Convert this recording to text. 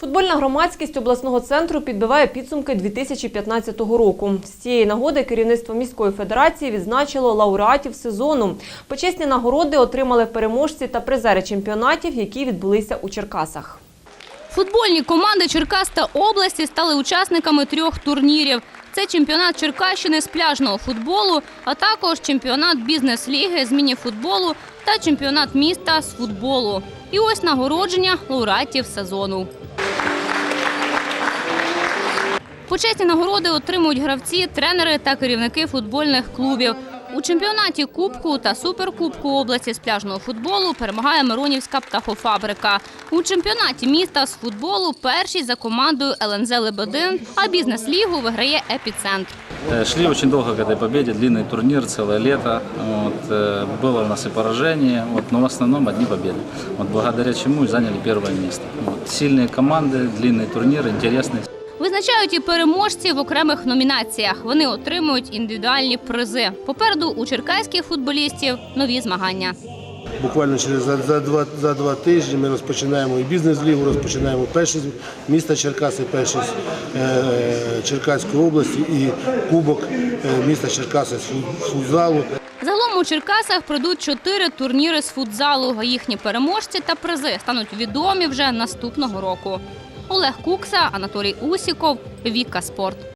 Футбольна громадськість обласного центру підбиває підсумки 2015 року. З цієї нагоди керівництво міської федерації відзначило лауреатів сезону. Почесні нагороди отримали переможці та призери чемпіонатів, які відбулися у Черкасах. Футбольні команди Черкас та області стали учасниками трьох турнірів. Це чемпіонат Черкащини з пляжного футболу, а також чемпіонат бізнес-ліги з міні-футболу та чемпіонат міста з футболу. І ось нагородження лауреатів сезону. Почесні нагороди отримують гравці, тренери та керівники футбольних клубів. У чемпіонаті Кубку та Суперкубку області з пляжного футболу перемагає Миронівська птахофабрика. У чемпіонаті міста з футболу перший за командою ЛНЗ Лебедин, а бізнес-лігу виграє Епіцентр. Э, Шли очень долго к этой победе, длинный турнир, целое лето. Вот, э, было у нас и поражение, вот, но в основном одни победы. Вот, благодаря чему и заняли первое место. Вот, сильные команды, длинный турнир, интересный. Визначають і переможці в окремих номінаціях. Вони отримують індивідуальні призи. Попереду у черкаських футболістів нові змагання. Буквально через за, за, два, за два тижні ми розпочинаємо і бізнес-лігу, розпочинаємо перший міста Черкаси, перший е, Черкаської області і кубок е, міста Черкаси з футзалу. Загалом у Черкасах пройдуть чотири турніри з футзалу. Їхні переможці та призи стануть відомі вже наступного року. Олег Кукса, Анатолій Усіков, Віка Спорт.